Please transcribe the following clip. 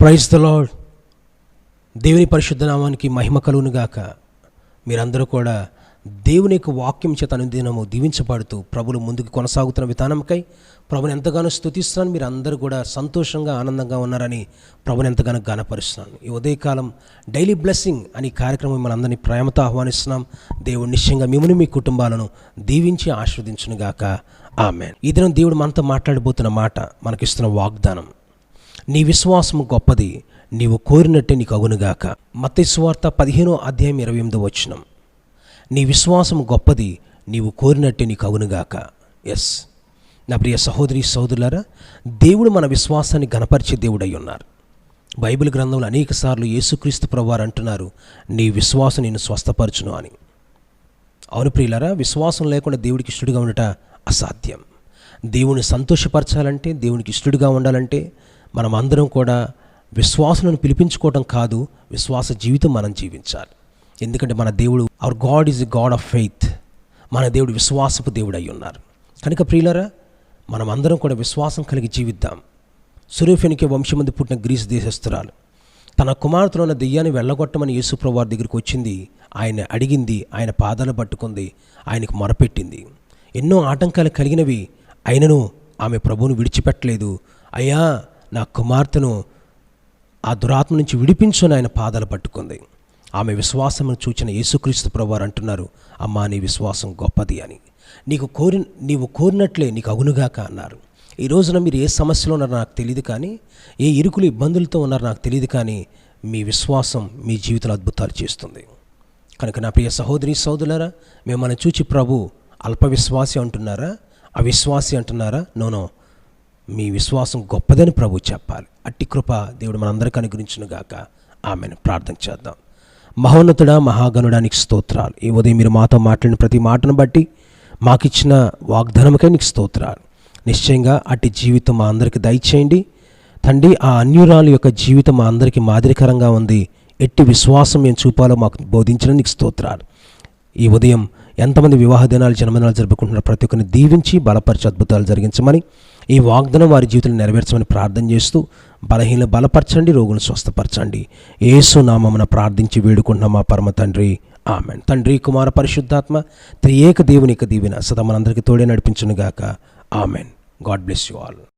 Praise the lord దేవుని పరిశుద్ధ నామానికి మహిమ కలుగును గాక మీరందరూ కూడా దేవుని యొక్క వాక్యం చేత అనుదినము దీవించబడుతూ ప్రభులు ముందుకు కొనసాగుతున్న విధానంకై ప్రభుని ఎంతగానో స్థుతిస్తున్నాను మీరు అందరూ కూడా సంతోషంగా ఆనందంగా ఉన్నారని ప్రభుని ఎంతగానో గానపరుస్తున్నాను ఈ ఉదయకాలం డైలీ బ్లెస్సింగ్ అని కార్యక్రమం మనందరినీ ప్రేమతో ఆహ్వానిస్తున్నాం. దేవుడు నిశ్చయంగా మిమ్మల్ని మీ కుటుంబాలను దీవించి ఆస్వాదించును గాక ఈ దినం దేవుడు మనతో మాట్లాడబోతున్న మాట మనకిస్తున్న వాగ్దానం. నీ విశ్వాసము గొప్పది నీవు కోరినట్టే నీకు అగునుగాక. మత్స్వార్త పదిహేనో అధ్యాయం ఇరవై ఎనిమిదో వచనం. నీ విశ్వాసము గొప్పది నీవు కోరినట్టే నీకు అగునుగాక. ఎస్ నా ప్రియ సహోదరి సహోదరులారా దేవుడు మన విశ్వాసాన్ని గణపరిచే దేవుడై ఉన్నారు. బైబిల్ గ్రంథంలో అనేక సార్లు యేసుక్రీస్తు ప్రభువారు అంటున్నారు నీ విశ్వాసం నేను స్వస్థపరచును అని. అవును ప్రియులారా విశ్వాసం లేకుండా దేవుడికి ఇష్టడుగా ఉండట అసాధ్యం. దేవుని సంతోషపరచాలంటే దేవునికి ఇష్టడుగా ఉండాలంటే మనం అందరం కూడా విశ్వాసులను పిలిపించుకోవటం కాదు విశ్వాస జీవితం మనం జీవించాలి. ఎందుకంటే మన దేవుడు our God is a God of faith మన దేవుడు విశ్వాసపు దేవుడు అయి ఉన్నారు. కనుక ప్రియులరా మనం అందరం కూడా విశ్వాసం కలిగి జీవిద్దాం. సురేఫెనికి వంశమంది పుట్టిన గ్రీస్ దేశస్తురాలు తన కుమార్తెలో ఉన్న దెయ్యాన్ని వెళ్ళగొట్టమని యేసుప్రవారి దగ్గరికి వచ్చింది. ఆయన అడిగింది ఆయన పాదాలు పట్టుకుంది ఆయనకు మొరపెట్టింది. ఎన్నో ఆటంకాలు కలిగినవి. అయినను ఆమె ప్రభువును విడిచిపెట్టలేదు. అయ్యా నా కుమార్తెను ఆ దురాత్మ నుంచి విడిపించుని ఆయన పాదాలు పట్టుకుంది. ఆమె విశ్వాసమును చూచిన యేసుక్రీస్తు ప్రభువారు అంటున్నారు అమ్మా నీ విశ్వాసం గొప్పది అని. నీకు కోరి నీవు కోరినట్లే నీకు అగునుగాక అన్నారు. ఈ రోజున మీరు ఏ సమస్యలో ఉన్నారో నాకు తెలియదు కానీ ఏ ఇరుకులు ఇబ్బందులతో ఉన్నారో నాకు తెలియదు కానీ మీ విశ్వాసం మీ జీవితంలో అద్భుతాలు చేస్తుంది. కనుక నా ప్రియ సహోదరి సహోదరులారా మిమ్మల్ని చూచి ప్రభు అల్ప విశ్వాసి అంటున్నారా? అవిశ్వాసి అంటున్నారా? నోనో మీ విశ్వాసం గొప్పదని ప్రభు చెప్పాలి. అట్టి కృప దేవుడు మనందరికీ అనుగ్రహించును గాక. ఆమెను. ప్రార్థన చేద్దాం. మహోన్నతుడా మహాగణుడానికి స్తోత్రాలు. ఈ ఉదయం మీరు మాతో మాట్లాడిన ప్రతి మాటను బట్టి మాకిచ్చిన వాగ్దానముకే నీకు స్తోత్రాలు. నిశ్చయంగా అట్టి జీవితం మా అందరికీ దయచేయండి. తండ్రి ఆ అన్యురాలు యొక్క జీవితం మా అందరికీ మాదిరికరంగా ఉంది. ఎట్టి విశ్వాసం మేము చూపాలో మాకు బోధించిన నీకు స్తోత్రాలు. ఈ ఉదయం ఎంతమంది వివాహ దినాలు జన్మదినాలు జరుపుకుంటున్న ప్రతి ఒక్కరిని దీవించి బలపరిచి అద్భుతాలు జరిగించమని ఈ వాగ్దానం వారి జీవితంలో నెరవేర్చమని ప్రార్థన చేస్తూ బలహీన బలపరచండి రోగులను స్వస్థపరచండి. ఏసు నామమున ప్రార్థించి వేడుకుంటున్న మా పరమ తండ్రి. ఆమెన్. తండ్రి కుమార పరిశుద్ధాత్మ త్రియేక దేవుని యొక్క దీవెన సదా మనందరికీ తోడే నడిపించునుగాక. Amen. God bless you all.